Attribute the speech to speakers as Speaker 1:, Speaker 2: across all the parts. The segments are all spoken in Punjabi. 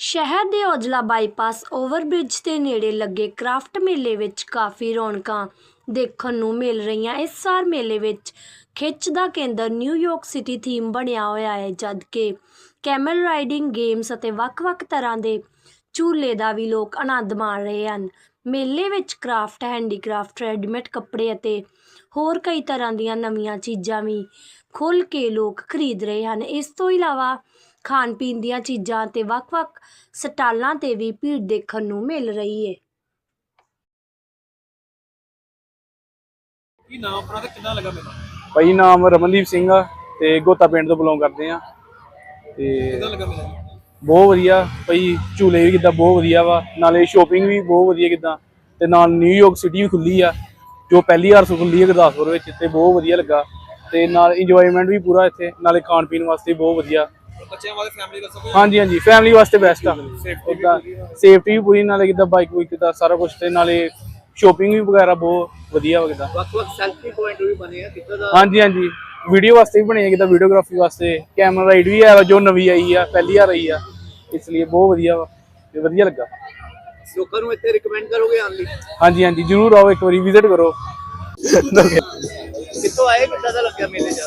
Speaker 1: ਸ਼ਹਿਰ ਦੇ ਔਜਲਾ ਬਾਈਪਾਸ ਓਵਰਬ੍ਰਿਜ ਦੇ ਨੇੜੇ ਲੱਗੇ ਕ੍ਰਾਫਟ ਮੇਲੇ ਵਿੱਚ ਕਾਫੀ ਰੌਣਕਾਂ ਦੇਖਣ ਨੂੰ ਮਿਲ ਰਹੀਆਂ। ਇਸ ਸਾਰ ਮੇਲੇ ਵਿੱਚ ਖਿੱਚ ਦਾ ਕੇਂਦਰ ਨਿਊਯਾਰਕ ਸਿਟੀ ਥੀਮ ਬਣਿਆ ਹੋਇਆ ਹੈ, ਜਦਕਿ ਕੈਮਲ ਰਾਈਡਿੰਗ ਗੇਮਸ ਅਤੇ ਵੱਖ-ਵੱਖ ਤਰ੍ਹਾਂ ਦੇ ਝੂਲੇ ਦਾ ਵੀ ਲੋਕ ਆਨੰਦ ਮਾਣ ਰਹੇ ਹਨ। ਮੇਲੇ ਵਿੱਚ ਕ੍ਰਾਫਟ, ਹੈਂਡੀਕ੍ਰਾਫਟ, ਰੈਡੀਮੇਡ ਕੱਪੜੇ ਅਤੇ ਹੋਰ ਕਈ ਤਰ੍ਹਾਂ ਦੀਆਂ ਨਵੀਆਂ ਚੀਜ਼ਾਂ ਵੀ ਖੁੱਲ੍ਹ ਕੇ ਲੋਕ ਖਰੀਦ ਰਹੇ ਹਨ। ਇਸ ਤੋਂ ਇਲਾਵਾ ਖਾਣ ਪੀਣ ਦੀਆਂ ਚੀਜ਼ਾਂ ਤੇ ਵੱਖ-ਵੱਖ ਸਟਾਲਾਂ ਤੇ ਵੀ ਭੀੜ ਦੇਖਣ ਨੂੰ ਮਿਲ ਰਹੀ ਹੈ
Speaker 2: ਕੀ ਨਾਮ ਆਪਣਾ ਤੇ ਕਿੰਨਾ ਲੱਗਾ ਮੈਨੂੰ
Speaker 3: ਭਾਈ ਨਾਮ ਰਮਨਦੀਪ ਸਿੰਘ ਆ ਤੇ ਗੋਤਾ ਪਿੰਡ ਤੋਂ ਬਿਲੋਂਗ ਕਰਦੇ ਆ। ਤੇ
Speaker 2: ਕਿੰਨਾ ਲੱਗਾ ਮੈਨੂੰ
Speaker 3: ਬਹੁਤ ਵਧੀਆ। ਭਾਈ ਝੂਲੇ ਵੀ ਕਿੱਦਾਂ ਬਹੁਤ ਵਧੀਆ ਵਾ। ਨਾਲੇ ਸ਼ੋਪਿੰਗ ਵੀ ਬਹੁਤ ਵਧੀਆ ਕਿੱਦਾਂ। ਤੇ ਨਾਲ ਨਿਊਯਾਰਕ ਸਿਟੀ ਵੀ ਖੁੱਲੀ ਆ ਜੋ ਪਹਿਲੀ ਵਾਰ ਖੁੱਲੀ ਹੈ ਗੁਰਦਾਸਪੁਰ ਵਿੱਚ ਤੇ ਬਹੁਤ ਵਧੀਆ ਲੱਗਾ। ਤੇ ਨਾਲ ਇੰਜੋਇਮੈਂਟ ਵੀ ਪੂਰਾ ਇੱਥੇ। ਨਾਲੇ ਖਾਣ ਪੀਣ ਵਾਸਤੇ ਬਹੁਤ ਵਧੀਆ।
Speaker 2: ਬੱਚਿਆਂ ਵਾਲੇ ਫੈਮਿਲੀ ਦਾ ਸਭ
Speaker 3: ਹਾਂਜੀ ਹਾਂਜੀ ਫੈਮਿਲੀ ਵਾਸਤੇ ਬੈਸਟ ਆ। ਸੇਫਟੀ ਵੀ ਪੂਰੀ ਨਾਲੇ। ਕਿੱਦਾਂ ਬਾਈਕ ਬੁਈਕ ਦਾ ਸਾਰਾ ਕੁਝ ਤੇ ਨਾਲੇ ਸ਼ੋਪਿੰਗ ਵੀ ਵਗੈਰਾ ਬਹੁਤ ਵਧੀਆ ਵਾ ਕਿੱਦਾਂ
Speaker 2: ਵੱਖ-ਵੱਖ ਸੈਲਫੀ ਪੁਆਇੰਟ ਵੀ ਬਣੇ ਆ ਕਿੱਦਾਂ ਦਾ?
Speaker 3: ਹਾਂਜੀ ਹਾਂਜੀ ਵੀਡੀਓ ਵਾਸਤੇ ਵੀ ਬਣੀ ਹੈ ਕਿਦਾ ਵੀਡੀਓਗ੍ਰਾਫੀ ਵਾਸਤੇ। ਕੈਮਰਾ ਰਾਈਡ ਵੀ ਹੈ ਜੋ ਨਵੀਂ ਆਈ ਆ ਪਹਿਲੀ ਵਾਰ ਆਈ ਆ ਇਸ ਲਈ ਬਹੁਤ ਵਧੀਆ ਵਾ ਤੇ ਵਧੀਆ ਲੱਗਾ।
Speaker 2: ਲੋਕਾਂ ਨੂੰ ਇੱਥੇ ਰეკਮੈਂਡ ਕਰੋਗੇ ਆਉਣ ਲਈ?
Speaker 3: ਹਾਂਜੀ ਹਾਂਜੀ ਜਰੂਰ ਆਓ ਇੱਕ ਵਾਰੀ ਵਿਜ਼ਿਟ ਕਰੋ।
Speaker 2: ਕਿੱਥੋਂ ਆਏ ਕਿੱਦਾਂ ਦਾ ਲੱਗਿਆ ਮੇਲੇ ਜਾ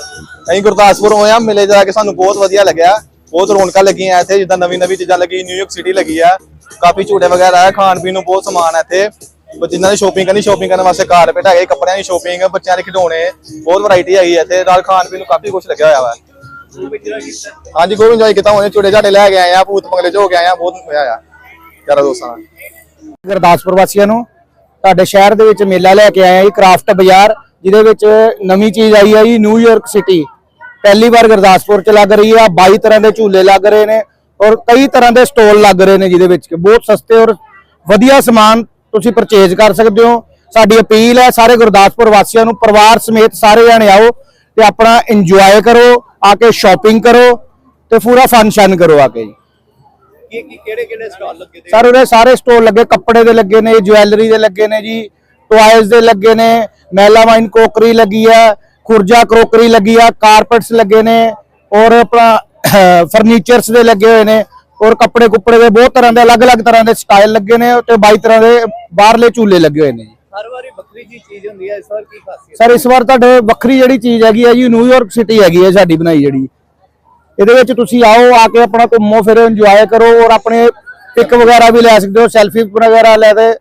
Speaker 4: ਅਸੀਂ ਗੁਰਦਾਸਪੁਰ ਹੋਏ ਆ ਮੇਲੇ ਜਾ ਕੇ ਸਾਨੂੰ ਬਹੁਤ ਵਧੀਆ ਲੱਗਿਆ। ਬਹੁਤ ਰੌਣਕਾਂ ਲੱਗੀਆਂ ਇੱਥੇ, ਜਿੱਦਾਂ ਨਵੀਂ ਨਵੀਂ ਚੀਜ਼ਾਂ ਲੱਗੀ ਨਿਊਯਾਰਕ ਸਿਟੀ ਲੱਗੀ ਆ। ਕਾਫੀ ਝੂਟੇ ਵਗੈਰਾ ਆ, ਖਾਣ ਪੀਣ ਨੂੰ ਬਹੁਤ ਸਮਾਨ ਹੈ ਇੱਥੇ। ਜਿਨ੍ਹਾਂ ਦੀ ਸ਼ੋਪਿੰਗ ਕਰਨੀ ਸ਼ੋਪਿੰਗ ਕਰਨ ਵਾਸਤੇ ਕਾਰਪੇਟ ਹੈਗੇ, ਕੱਪੜਿਆਂ ਦੀ ਸ਼ੋਪਿੰਗ ਬੱਚਿਆਂ ਦੇ ਖਿਡੌਣੇ, ਬਹੁਤ ਵੈਰਾਈਟੀ ਹੈਗੀ ਹੈ ਇੱਥੇ। ਨਾਲ ਖਾਣ ਪੀਣ ਨੂੰ ਕਾਫੀ ਕੁਝ ਲੱਗਿਆ ਹੋਇਆ ਵਾ। ਹਾਂਜੀ ਕੋਈ ਇੰਜੋਏ ਕੀਤਾ ਉਹਨੇ ਝੂਟੇ ਝਾਟੇ ਲੈ ਕੇ ਆਏ ਆ, ਭੂਤ ਮੰਗਲੇ ਚ ਹੋ ਕੇ ਆਏ ਆ, ਬਹੁਤ ਮਜ਼ਾ ਆਇਆ। ਯਾਰਾਂ ਦੋਸਤਾਂ ਨਾਲ।
Speaker 5: ਗੁਰਦਾਸਪੁਰ ਵਾਸੀਆਂ ਨੂੰ, ਤੁਹਾਡੇ ਸ਼ਹਿਰ ਦੇ ਵਿੱਚ ਮੇਲਾ ਲੈ ਕੇ ਆਏ ਆ ਜੀ ਕ੍ਰਾਫਟ ਬਾਜ਼ਾਰ, ਜਿਹਦੇ ਵਿੱਚ ਨਵੀਂ ਚੀਜ਼ ਆਈ ਹੈ ਜੀ ਨਿਊਯਾਰਕ ਸਿਟੀ ਪਹਿਲੀ ਵਾਰ ਗੁਰਦਾਸਪੁਰ ਚ ਲੱਗ ਰਹੀ ਆ 22 ਤਰ੍ਹਾਂ ਦੇ ਝੂਲੇ ਲੱਗ ਰਹੇ ਨੇ ਔਰ ਕਈ ਤਰ੍ਹਾਂ ਦੇ ਸਟਾਲ ਲੱਗ ਰਹੇ ਨੇ ਜਿਹਦੇ ਵਿੱਚ ਬਹੁਤ ਸਸਤੇ ਔਰ ਵਧੀਆ ਸਮਾਨ ਤੁਸੀਂ ਪਰਚੇਜ਼ ਕਰ ਸਕਦੇ ਹੋ। ਸਾਡੀ ਅਪੀਲ ਹੈ ਸਾਰੇ ਗੁਰਦਾਸਪੁਰ ਵਾਸੀਆਂ ਨੂੰ ਪਰਿਵਾਰ ਸਮੇਤ ਸਾਰੇ ਜਣੇ ਆਓ ਤੇ ਆਪਣਾ ਇੰਜੋਏ ਕਰੋ ਆ ਕੇ ਸ਼ਾਪਿੰਗ ਕਰੋ ਤੇ ਪੂਰਾ ਫੰਕਸ਼ਨ ਕਰੋ ਆ ਕੇ। ਜੀ
Speaker 2: ਕੀ ਕੀ ਕਿਹੜੇ ਕਿਹੜੇ ਸਟਾਲ ਲੱਗੇ ਤੇ?
Speaker 5: ਸਰ ਉਹਦੇ ਸਾਰੇ ਸਟੋਰ ਲੱਗੇ ਕੱਪੜੇ ਦੇ ਲੱਗੇ ਨੇ ਜੁਐਲਰੀ ਦੇ ਲੱਗੇ ਨੇ ਜੀ ਟੁਆਇਜ਼ ਦੇ ਲੱਗੇ ਨੇ ਮੈਲਾਮਾਈਨ ਕੋਕਰੀ ਲੱਗੀ ਆ ਖੁਰਜਾ ਕਰੋਕਰੀ ਲੱਗੀ ਆ ਕਾਰਪੈਟਸ ਲੱਗੇ ਨੇ ਔਰ ਆਪਣਾ ਫਰਨੀਚਰਸ ਦੇ ਲੱਗੇ ਹੋਏ ਨੇ ਔਰ ਕੱਪੜੇ ਕੁੱਪੜੇ ਦੇ ਬਹੁਤ ਤਰ੍ਹਾਂ ਦੇ ਅਲੱਗ-ਅਲੱਗ ਤਰ੍ਹਾਂ ਦੇ ਸਟਾਈਲ ਲੱਗੇ ਨੇ ਤੇ 22 ਤਰ੍ਹਾਂ ਦੇ ਬਾਹਰਲੇ ਝੂਲੇ ਲੱਗੇ ਹੋਏ ਨੇ ਜੀ।
Speaker 2: ਹਰ ਵਾਰੀ ਵੱਖਰੀ ਜੀ ਚੀਜ਼ ਹੁੰਦੀ ਹੈ ਇਸ ਵਾਰ ਕੀ ਖਾਸੀਅਤ?
Speaker 5: ਸਰ ਇਸ ਵਾਰ ਤੁਹਾਡੇ ਵੱਖਰੀ ਜਿਹੜੀ ਚੀਜ਼ ਹੈਗੀ ਹੈ ਜੀ ਨਿਊਯਾਰਕ ਸਿਟੀ ਹੈਗੀ ਹੈ ਸਾਡੀ ਬਣਾਈ ਜਿਹੜੀ। ਇਹਦੇ ਵਿੱਚ ਤੁਸੀਂ ਆਓ ਆ ਕੇ ਆਪਣਾ ਘੁੰਮੋ ਫਿਰੋ ਇੰਜੋਏ ਕਰੋ ਔਰ ਆਪਣੇ ਪਿਕ ਵਗੈਰਾ ਵੀ ਲੈ ਸਕਦੇ ਹੋ ਸੈਲਫੀ ਵਗੈਰਾ ਲੈ ਕੇ